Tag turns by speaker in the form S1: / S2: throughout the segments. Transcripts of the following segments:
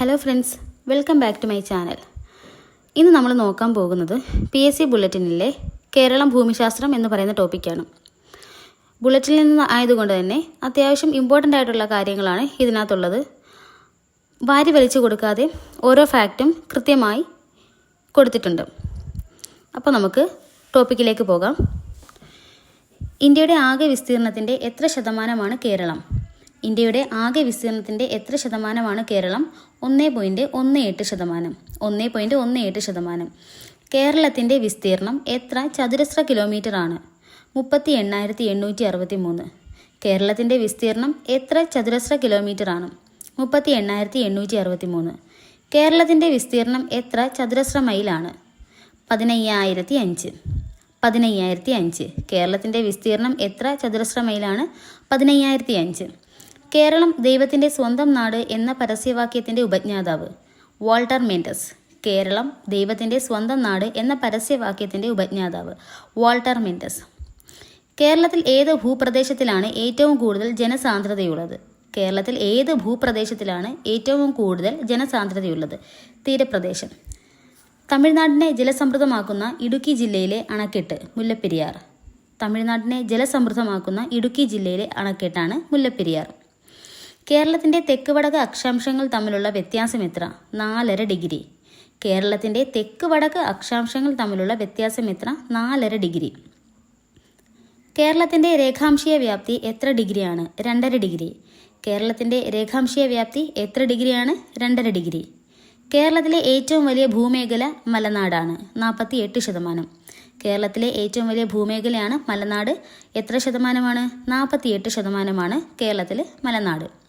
S1: Hello friends welcome back to my channel ഇന്ന് നമ്മൾ നോക്കാൻ പോകുന്നത് പി എസ് സി ബുള്ളറ്റിനിലെ കേരളം ഭൂമിശാസ്ത്രം എന്ന് പറയുന്ന ടോപ്പിക്കാണ് ബുള്ളറ്റിൽ നിന്ന് ആയതുകൊണ്ട് തന്നെ അത്യാവശ്യം ഇമ്പോർട്ടന്റ് ആയിട്ടുള്ള കാര്യങ്ങളാണ് ഇതിനകത്തുള്ളത്. വാരി വലിച്ചു കൊടുക്കാതെ ഓരോ ഫാക്റ്റും കൃത്യമായി കൊടുത്തിട്ടുണ്ട്. അപ്പോൾ നമുക്ക് ടോപ്പിക്കിലേക്ക് പോകാം. ഇന്ത്യയുടെ ആകെ വിസ്തീർണത്തിന്റെ എത്ര ശതമാനമാണ് കേരളം? ഇന്ത്യയുടെ ആകെ വിസ്തീർണത്തിന്റെ എത്ര ശതമാനമാണ് കേരളം? ഒന്ന് പോയിന്റ് ഒന്ന് എട്ട് ശതമാനം. ഒന്ന് പോയിന്റ് ഒന്ന് എട്ട് ശതമാനം. കേരളത്തിന്റെ വിസ്തീർണം എത്ര ചതുരശ്ര കിലോമീറ്റർ ആണ്? മുപ്പത്തി എണ്ണായിരത്തി എണ്ണൂറ്റി അറുപത്തി മൂന്ന് കേരളത്തിന്റെ വിസ്തീർണം എത്ര ചതുരശ്ര കിലോമീറ്റർ ആണ്? മുപ്പത്തി എണ്ണായിരത്തി എണ്ണൂറ്റി അറുപത്തി മൂന്ന് കേരളത്തിന്റെ വിസ്തീർണം എത്ര ചതുരശ്ര മൈലാണ്? പതിനയ്യായിരത്തി അഞ്ച്. പതിനയ്യായിരത്തി അഞ്ച്. കേരളത്തിന്റെ വിസ്തീർണം എത്ര ചതുരശ്ര മൈലാണ്? പതിനയ്യായിരത്തി അഞ്ച്. കേരളം ദൈവത്തിന്റെ സ്വന്തം നാട് എന്ന പരസ്യവാക്യത്തിന്റെ ഉപജ്ഞാതാവ് വാൾട്ടർ മെൻഡസ്. കേരളം ദൈവത്തിന്റെ സ്വന്തം നാട് എന്ന പരസ്യവാക്യത്തിന്റെ ഉപജ്ഞാതാവ് വാൾട്ടർ മെൻഡസ്. കേരളത്തിൽ ഏത് ഭൂപ്രദേശത്തിലാണ് ഏറ്റവും കൂടുതൽ ജനസാന്ദ്രതയുള്ളത്? കേരളത്തിൽ ഏത് ഭൂപ്രദേശത്തിലാണ് ഏറ്റവും കൂടുതൽ ജനസാന്ദ്രതയുള്ളത്? തീരപ്രദേശം. തമിഴ്നാടിനെ ജലസമൃദ്ധമാക്കുന്ന ഇടുക്കി ജില്ലയിലെ അണക്കെട്ട് മുല്ലപ്പെരിയാർ. തമിഴ്നാടിനെ ജലസമൃദ്ധമാക്കുന്ന ഇടുക്കി ജില്ലയിലെ അണക്കെട്ടാണ് മുല്ലപ്പെരിയാർ. കേരളത്തിന്റെ തെക്ക് വടക്ക് അക്ഷാംശങ്ങൾ തമ്മിലുള്ള വ്യത്യാസം എത്ര? നാലര ഡിഗ്രി. കേരളത്തിന്റെ തെക്ക് വടക്ക് അക്ഷാംശങ്ങൾ തമ്മിലുള്ള വ്യത്യാസം എത്ര? നാലര ഡിഗ്രി. കേരളത്തിന്റെ രേഖാംശീയ വ്യാപ്തി എത്ര ഡിഗ്രിയാണ്? രണ്ടര ഡിഗ്രി. കേരളത്തിന്റെ രേഖാംശീയ വ്യാപ്തി എത്ര ഡിഗ്രിയാണ്? രണ്ടര ഡിഗ്രി. കേരളത്തിലെ ഏറ്റവും വലിയ ഭൂമേഖല മലനാടാണ്. നാൽപ്പത്തി എട്ട് ശതമാനം. കേരളത്തിലെ ഏറ്റവും വലിയ ഭൂമേഖലയാണ് മലനാട്. എത്ര ശതമാനമാണ്? നാൽപ്പത്തി എട്ട് ശതമാനമാണ് കേരളത്തിലെ മലനാട്.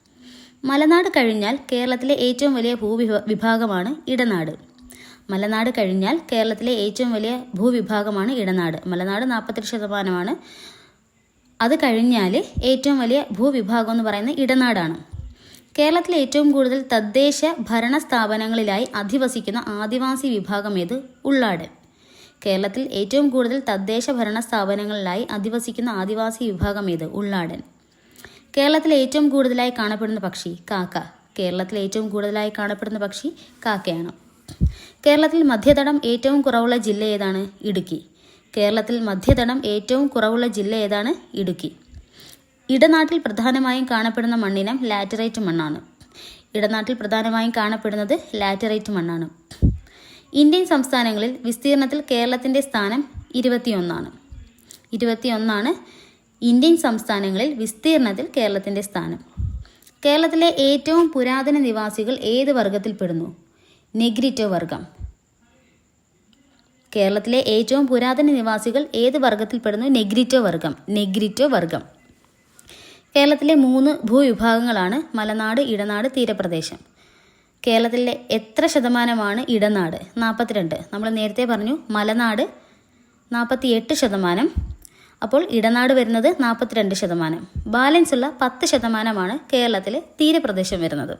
S1: മലനാട് കഴിഞ്ഞാൽ കേരളത്തിലെ ഏറ്റവും വലിയ ഭൂവിഭ വിഭാഗമാണ് ഇടനാട്. മലനാട് കഴിഞ്ഞാൽ കേരളത്തിലെ ഏറ്റവും വലിയ ഭൂവിഭാഗമാണ് ഇടനാട്. മലനാട് നാൽപ്പത്തെട്ട് ശതമാനമാണ്. അത് കഴിഞ്ഞാൽ ഏറ്റവും വലിയ ഭൂവിഭാഗം എന്ന് പറയുന്നത് ഇടനാടാണ്. കേരളത്തിലെ ഏറ്റവും കൂടുതൽ തദ്ദേശ ഭരണ സ്ഥാപനങ്ങളിലായി അധിവസിക്കുന്ന ആദിവാസി വിഭാഗം ഏത്? ഉള്ളാട്. കേരളത്തിൽ ഏറ്റവും കൂടുതൽ തദ്ദേശ ഭരണ സ്ഥാപനങ്ങളിലായി അധിവസിക്കുന്ന ആദിവാസി വിഭാഗം ഏത്? ഉള്ളാടൻ. കേരളത്തിൽ ഏറ്റവും കൂടുതലായി കാണപ്പെടുന്ന പക്ഷി കാക്ക. കേരളത്തിലെ ഏറ്റവും കൂടുതലായി കാണപ്പെടുന്ന പക്ഷി കാക്കയാണ്. കേരളത്തിൽ മധ്യതടം ഏറ്റവും കുറവുള്ള ജില്ല ഏതാണ്? ഇടുക്കി. കേരളത്തിൽ മധ്യതടം ഏറ്റവും കുറവുള്ള ജില്ല ഏതാണ്? ഇടുക്കി. ഇടനാട്ടിൽ പ്രധാനമായും കാണപ്പെടുന്ന മണ്ണിനം ലാറ്ററൈറ്റ് മണ്ണാണ്. ഇടനാട്ടിൽ പ്രധാനമായും കാണപ്പെടുന്നത് ലാറ്ററൈറ്റ് മണ്ണാണ്. ഇന്ത്യൻ സംസ്ഥാനങ്ങളിൽ വിസ്തീർണത്തിൽ കേരളത്തിന്റെ സ്ഥാനം ഇരുപത്തിയൊന്നാണ്. ഇരുപത്തിയൊന്നാണ് ഇന്ത്യൻ സംസ്ഥാനങ്ങളിൽ വിസ്തീർണത്തിൽ കേരളത്തിന്റെ സ്ഥാനം. കേരളത്തിലെ ഏറ്റവും പുരാതന നിവാസികൾ ഏത് വർഗത്തിൽപ്പെടുന്നു? നെഗ്രിറ്റോ വർഗം. കേരളത്തിലെ ഏറ്റവും പുരാതന നിവാസികൾ ഏത് വർഗത്തിൽപ്പെടുന്നു? നെഗ്രിറ്റോ വർഗം. നെഗ്രിറ്റോ വർഗം. കേരളത്തിലെ മൂന്ന് ഭൂവിഭാഗങ്ങളാണ് മലനാട് ഇടനാട് തീരപ്രദേശം. കേരളത്തിലെ എത്ര ശതമാനമാണ് ഇടനാട്? നാൽപ്പത്തിരണ്ട് നമ്മൾ നേരത്തെ പറഞ്ഞു മലനാട് നാൽപ്പത്തി എട്ട് ശതമാനം. അപ്പോൾ ഇടനാട് വരുന്നത് നാൽപ്പത്തിരണ്ട് ശതമാനം. ബാലൻസ് ഉള്ള പത്ത് ശതമാനമാണ് കേരളത്തിലെ തീരപ്രദേശം വരുന്നത്.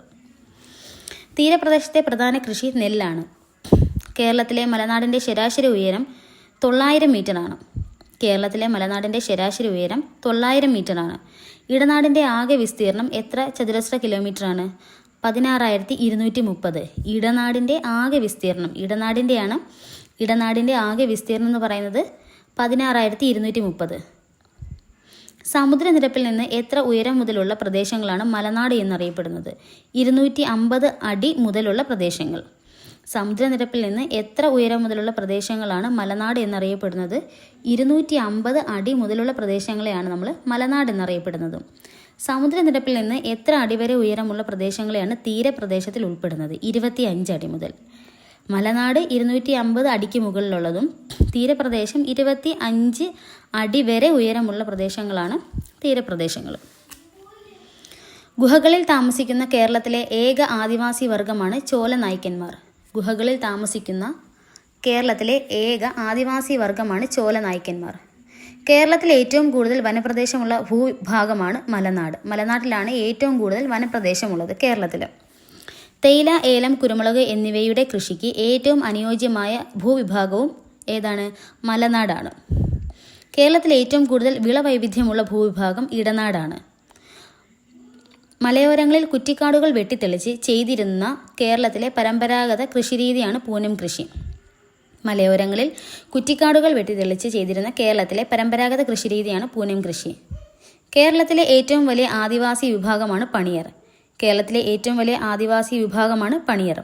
S1: തീരപ്രദേശത്തെ പ്രധാന കൃഷി നെല്ലാണ്. കേരളത്തിലെ മലനാടിന്റെ ശരാശരി ഉയരം തൊള്ളായിരം മീറ്ററാണ്. കേരളത്തിലെ മലനാടിന്റെ ശരാശരി ഉയരം തൊള്ളായിരം മീറ്ററാണ്. ഇടനാടിന്റെ ആകെ വിസ്തീർണം എത്ര ചതുരശ്ര കിലോമീറ്ററാണ്? പതിനാറായിരത്തി ഇരുന്നൂറ്റി മുപ്പത്. ഇടനാടിന്റെ ആകെ വിസ്തീർണം ഇടനാടിന്റെയാണ് ഇടനാടിന്റെ ആകെ വിസ്തീർണം എന്ന് പറയുന്നത് പതിനാറായിരത്തി ഇരുന്നൂറ്റി മുപ്പത് സമുദ്രനിരപ്പിൽ നിന്ന് എത്ര ഉയരം മുതലുള്ള പ്രദേശങ്ങളാണ് മലനാട് എന്നറിയപ്പെടുന്നത്? ഇരുന്നൂറ്റി അമ്പത് അടി മുതലുള്ള പ്രദേശങ്ങൾ. സമുദ്രനിരപ്പിൽ നിന്ന് എത്ര ഉയരം മുതലുള്ള പ്രദേശങ്ങളാണ് മലനാട് എന്നറിയപ്പെടുന്നത്? ഇരുന്നൂറ്റി അമ്പത് അടി മുതലുള്ള പ്രദേശങ്ങളെയാണ് നമ്മൾ മലനാട് എന്നറിയപ്പെടുന്നത്. സമുദ്രനിരപ്പിൽ നിന്ന് എത്ര അടി വരെ ഉയരമുള്ള പ്രദേശങ്ങളെയാണ് തീരപ്രദേശത്തിൽ ഉൾപ്പെടുന്നത്? ഇരുപത്തി അഞ്ച് അടി മുതൽ. മലനാട് ഇരുന്നൂറ്റി അമ്പത് അടിക്ക് മുകളിലുള്ളതും തീരപ്രദേശം ഇരുപത്തി അഞ്ച് അടി വരെ ഉയരമുള്ള പ്രദേശങ്ങളാണ് തീരപ്രദേശങ്ങൾ. ഗുഹകളിൽ താമസിക്കുന്ന കേരളത്തിലെ ഏക ആദിവാസി വർഗമാണ് ചോല നായ്ക്കന്മാർ. ഗുഹകളിൽ താമസിക്കുന്ന കേരളത്തിലെ ഏക ആദിവാസി വർഗമാണ് ചോല നായ്ക്കന്മാർ. കേരളത്തിൽ ഏറ്റവും കൂടുതൽ വനപ്രദേശമുള്ള ഭൂഭാഗമാണ് മലനാട്. മലനാട്ടിലാണ് ഏറ്റവും കൂടുതൽ വനപ്രദേശമുള്ളത് കേരളത്തിൽ തേയില ഏലം കുരുമുളക് എന്നിവയുടെ കൃഷിക്ക് ഏറ്റവും അനുയോജ്യമായ ഭൂവിഭാഗവും ഏതാണ്? മലനാടാണ്. കേരളത്തിലെ ഏറ്റവും കൂടുതൽ വിളവൈവിധ്യമുള്ള ഭൂവിഭാഗം ഇടനാടാണ്. മലയോരങ്ങളിൽ കുറ്റിക്കാടുകൾ വെട്ടിത്തെളിച്ച് ചെയ്തിരുന്ന കേരളത്തിലെ പരമ്പരാഗത കൃഷിരീതിയാണ് പൂനം കൃഷി. മലയോരങ്ങളിൽ കുറ്റിക്കാടുകൾ വെട്ടിത്തെളിച്ച് ചെയ്തിരുന്ന കേരളത്തിലെ പരമ്പരാഗത കൃഷിരീതിയാണ് പൂനം കൃഷി. കേരളത്തിലെ ഏറ്റവും വലിയ ആദിവാസി വിഭാഗമാണ് പണിയർ. കേരളത്തിലെ ഏറ്റവും വലിയ ആദിവാസി വിഭാഗമാണ് പണിയർ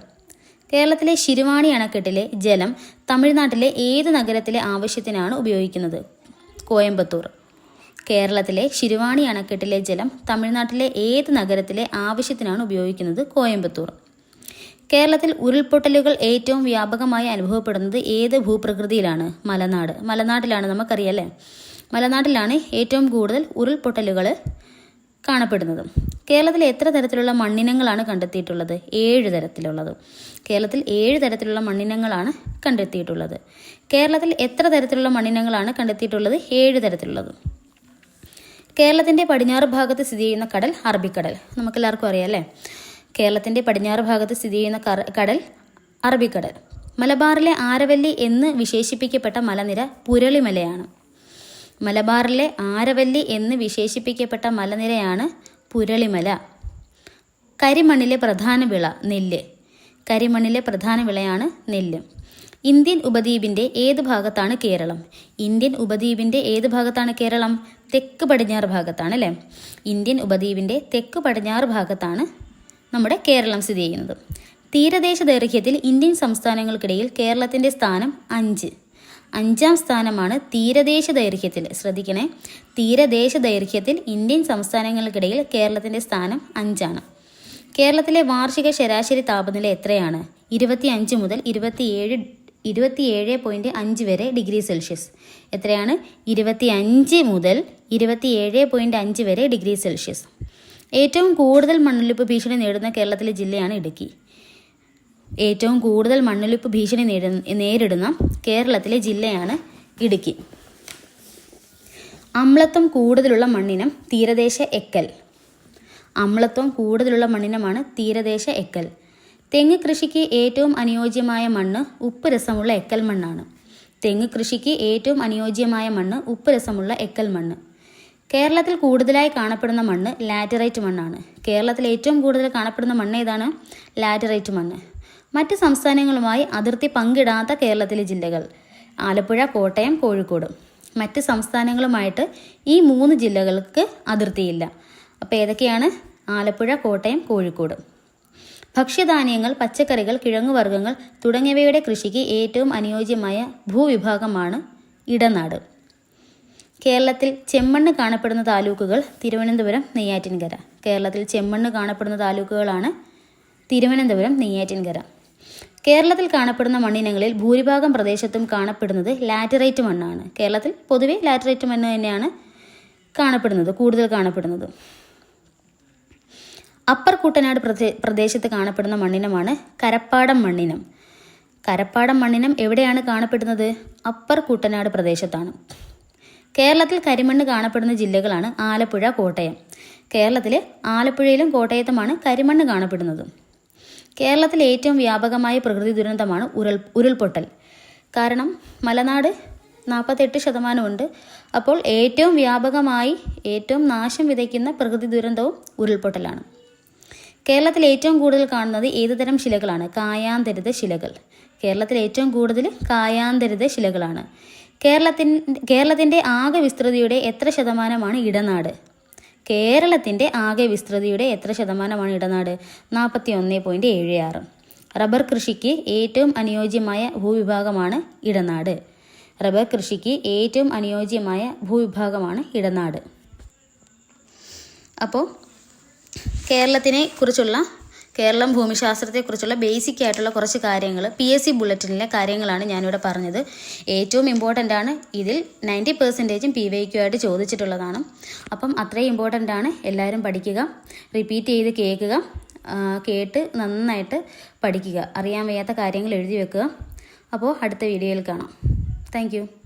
S1: കേരളത്തിലെ ശിരുവാണി അണക്കെട്ടിലെ ജലം തമിഴ്നാട്ടിലെ ഏത് നഗരത്തിലെ ആവശ്യത്തിനാണ് ഉപയോഗിക്കുന്നത്? കോയമ്പത്തൂർ. കേരളത്തിലെ ശിരുവാണി അണക്കെട്ടിലെ ജലം തമിഴ്നാട്ടിലെ ഏത് നഗരത്തിലെ ആവശ്യത്തിനാണ് ഉപയോഗിക്കുന്നത്? കോയമ്പത്തൂർ. കേരളത്തിൽ ഉരുൾപൊട്ടലുകൾ ഏറ്റവും വ്യാപകമായി അനുഭവപ്പെടുന്നത് ഏത് ഭൂപ്രകൃതിയിലാണ്? മലനാട്. മലനാട്ടിലാണ് നമുക്കറിയാം അല്ലേ? മലനാട്ടിലാണ് ഏറ്റവും കൂടുതൽ ഉരുൾപൊട്ടലുകൾ കാണപ്പെടുന്നത്. കേരളത്തിൽ എത്ര തരത്തിലുള്ള മണ്ണിനങ്ങളാണ് കണ്ടെത്തിയിട്ടുള്ളത്? ഏഴ് തരത്തിലുള്ളത്. കേരളത്തിൽ ഏഴ് തരത്തിലുള്ള മണ്ണിനങ്ങളാണ് കണ്ടെത്തിയിട്ടുള്ളത്. കേരളത്തിൽ എത്ര തരത്തിലുള്ള മണ്ണിനങ്ങളാണ് കണ്ടെത്തിയിട്ടുള്ളത്? ഏഴ് തരത്തിലുള്ളത്. കേരളത്തിന്റെ പടിഞ്ഞാറ് ഭാഗത്ത് സ്ഥിതി ചെയ്യുന്ന കടൽ അറബിക്കടൽ. നമുക്കെല്ലാവർക്കും അറിയാം അല്ലേ? കേരളത്തിന്റെ പടിഞ്ഞാറ് ഭാഗത്ത് സ്ഥിതി ചെയ്യുന്ന കടൽ അറബിക്കടൽ. മലബാറിലെ ആരവല്ലി എന്ന് വിശേഷിപ്പിക്കപ്പെട്ട മലനിര പുരളിമലയാണ്. മലബാറിലെ ആരവല്ലി എന്ന് വിശേഷിപ്പിക്കപ്പെട്ട മലനിരയാണ് പുരളിമല. കരിമണിലെ പ്രധാന വിള നെല്ല്. കരിമണിലെ പ്രധാന വിളയാണ് നെല്ല്. ഇന്ത്യൻ ഉപദ്വീപിന്റെ ഏത് ഭാഗത്താണ് കേരളം? ഇന്ത്യൻ ഉപദ്വീപിന്റെ ഏത് ഭാഗത്താണ് കേരളം? തെക്ക് പടിഞ്ഞാറ് ഭാഗത്താണ് അല്ലേ? ഇന്ത്യൻ ഉപദ്വീപിന്റെ തെക്ക് പടിഞ്ഞാറ് ഭാഗത്താണ് നമ്മുടെ കേരളം സ്ഥിതി ചെയ്യുന്നത്. തീരദേശ ദൈർഘ്യത്തിൽ ഇന്ത്യൻ സംസ്ഥാനങ്ങൾക്കിടയിൽ കേരളത്തിന്റെ സ്ഥാനം അഞ്ച്. അഞ്ചാം സ്ഥാനമാണ് തീരദേശ ദൈർഘ്യത്തിൽ. ശ്രദ്ധിക്കണേ. തീരദേശ ദൈർഘ്യത്തിൽ ഇന്ത്യൻ സംസ്ഥാനങ്ങൾക്കിടയിൽ കേരളത്തിന്റെ സ്ഥാനം അഞ്ചാണ്. കേരളത്തിലെ വാർഷിക ശരാശരി താപനില എത്രയാണ്? ഇരുപത്തി അഞ്ച് മുതൽ ഇരുപത്തിയേഴ് ഇരുപത്തിയേഴ് പോയിന്റ് അഞ്ച് വരെ ഡിഗ്രി സെൽഷ്യസ്. എത്രയാണ്? ഇരുപത്തി അഞ്ച് മുതൽ ഇരുപത്തിയേഴ് പോയിന്റ് അഞ്ച് വരെ ഡിഗ്രി സെൽഷ്യസ്. ഏറ്റവും കൂടുതൽ മണ്ണൊലിപ്പ് ഭീഷണി നേടുന്ന കേരളത്തിലെ ജില്ലയാണ് ഇടുക്കി. ഏറ്റവും കൂടുതൽ മണ്ണൊലിപ്പ് ഭീഷണി നേരിടുന്ന കേരളത്തിലെ ജില്ലയാണ് ഇടുക്കി. അമ്ലത്വം കൂടുതലുള്ള മണ്ണിനം തീരദേശ എക്കൽ. അമ്ലത്വം കൂടുതലുള്ള മണ്ണിനമാണ് തീരദേശ എക്കൽ. തെങ്ങ് കൃഷിക്ക് ഏറ്റവും അനുയോജ്യമായ മണ്ണ് ഉപ്പ് രസമുള്ള എക്കൽ മണ്ണാണ്. തെങ്ങ് കൃഷിക്ക് ഏറ്റവും അനുയോജ്യമായ മണ്ണ് ഉപ്പ് രസമുള്ള എക്കൽ മണ്ണ്. കേരളത്തിൽ കൂടുതലായി കാണപ്പെടുന്ന മണ്ണ് ലാറ്ററൈറ്റ് മണ്ണാണ്. കേരളത്തിൽ ഏറ്റവും കൂടുതൽ കാണപ്പെടുന്ന മണ്ണ് ഏതാണ്? ലാറ്ററൈറ്റ് മണ്ണ്. മറ്റ് സംസ്ഥാനങ്ങളുമായി അതിർത്തി പങ്കിടാത്ത കേരളത്തിലെ ജില്ലകൾ. ആലപ്പുഴ കോട്ടയം കോഴിക്കോട്. മറ്റ് സംസ്ഥാനങ്ങളുമായിട്ട് ഈ മൂന്ന് ജില്ലകൾക്ക് അതിർത്തിയില്ല. അപ്പോൾ ഏതൊക്കെയാണ്? ആലപ്പുഴ കോട്ടയം കോഴിക്കോട്. ഭക്ഷ്യധാന്യങ്ങൾ പച്ചക്കറികൾ കിഴങ്ങുവർഗങ്ങൾ തുടങ്ങിയവയുടെ കൃഷിക്ക് ഏറ്റവും അനുയോജ്യമായ ഭൂവിഭാഗമാണ് ഇടനാട്. കേരളത്തിൽ ചെമ്മണ്ണ് കാണപ്പെടുന്ന താലൂക്കുകൾ തിരുവനന്തപുരം നെയ്യാറ്റിൻകര. കേരളത്തിൽ ചെമ്മണ്ണ് കാണപ്പെടുന്ന താലൂക്കുകളാണ് തിരുവനന്തപുരം നെയ്യാറ്റിൻകര. കേരളത്തിൽ കാണപ്പെടുന്ന മണ്ണിനങ്ങളിൽ ഭൂരിഭാഗം പ്രദേശത്തും കാണപ്പെടുന്നത് ലാറ്ററൈറ്റ് മണ്ണാണ്. കേരളത്തിൽ പൊതുവെ ലാറ്ററൈറ്റ് മണ്ണ് തന്നെയാണ് കാണപ്പെടുന്നത് കൂടുതൽ കാണപ്പെടുന്നത്. അപ്പർ കുട്ടനാട് പ്രദേ പ്രദേശത്ത് കാണപ്പെടുന്ന മണ്ണിനമാണ് കരപ്പാടം മണ്ണിനം. കരപ്പാടം മണ്ണിനം എവിടെയാണ് കാണപ്പെടുന്നത്? അപ്പർ കുട്ടനാട് പ്രദേശത്താണ്. കേരളത്തിൽ കരിമണ്ണ് കാണപ്പെടുന്ന ജില്ലകളാണ് ആലപ്പുഴ കോട്ടയം. കേരളത്തിലെ ആലപ്പുഴയിലും കോട്ടയത്തുമാണ് കരിമണ്ണ് കാണപ്പെടുന്നത്. കേരളത്തിൽ ഏറ്റവും വ്യാപകമായ പ്രകൃതി ദുരന്തമാണ് ഉരുൾ ഉരുൾപൊട്ടൽ. കാരണം മലനാട് നാൽപ്പത്തെട്ട് ശതമാനമുണ്ട്. അപ്പോൾ ഏറ്റവും വ്യാപകമായി ഏറ്റവും നാശം വിതയ്ക്കുന്ന പ്രകൃതി ദുരന്തവും ഉരുൾപൊട്ടലാണ്. കേരളത്തിൽ ഏറ്റവും കൂടുതൽ കാണുന്നത് ഏതുതരം ശിലകളാണ്? കായാന്തരിത ശിലകൾ. കേരളത്തിൽ ഏറ്റവും കൂടുതൽ കായാന്തരിത ശിലകളാണ്. കേരളത്തിൻ കേരളത്തിന്റെ ആകെ വിസ്തൃതിയുടെ എത്ര ശതമാനമാണ് ഇടനാട്? കേരളത്തിന്റെ ആകെ വിസ്തൃതിയുടെ എത്ര ശതമാനമാണ് ഇടനാട്? നാൽപ്പത്തി ഒന്ന് പോയിന്റ് ഏഴ് ആറ്. റബ്ബർ കൃഷിക്ക് ഏറ്റവും അനുയോജ്യമായ ഭൂവിഭാഗമാണ് ഇടനാട്. റബ്ബർ കൃഷിക്ക് ഏറ്റവും അനുയോജ്യമായ ഭൂവിഭാഗമാണ് ഇടനാട്. അപ്പോൾ കേരളത്തിനെ കുറിച്ചുള്ള കേരളം ഭൂമിശാസ്ത്രത്തെക്കുറിച്ചുള്ള ബേസിക് ആയിട്ടുള്ള കുറച്ച് കാര്യങ്ങൾ പി എസ് സി ബുള്ളറ്റിനിലെ കാര്യങ്ങളാണ് ഞാനിവിടെ പറഞ്ഞത്. ഏറ്റവും ഇമ്പോർട്ടന്റ് ആണ് ഇതിൽ നയന്റി പെർസെന്റേജും പി വൈ ക്യു ആയിട്ട് ചോദിച്ചിട്ടുള്ളതാണ്. അപ്പം അത്രയും ഇമ്പോർട്ടന്റ് ആണ്. എല്ലാവരും പഠിക്കുക. റിപ്പീറ്റ് ചെയ്ത് കേൾക്കുക. കേട്ട് നന്നായിട്ട് പഠിക്കുക. അറിയാൻ വയ്യാത്ത കാര്യങ്ങൾ എഴുതി വെക്കുക. അപ്പോൾ അടുത്ത വീഡിയോയിൽ കാണാം. താങ്ക്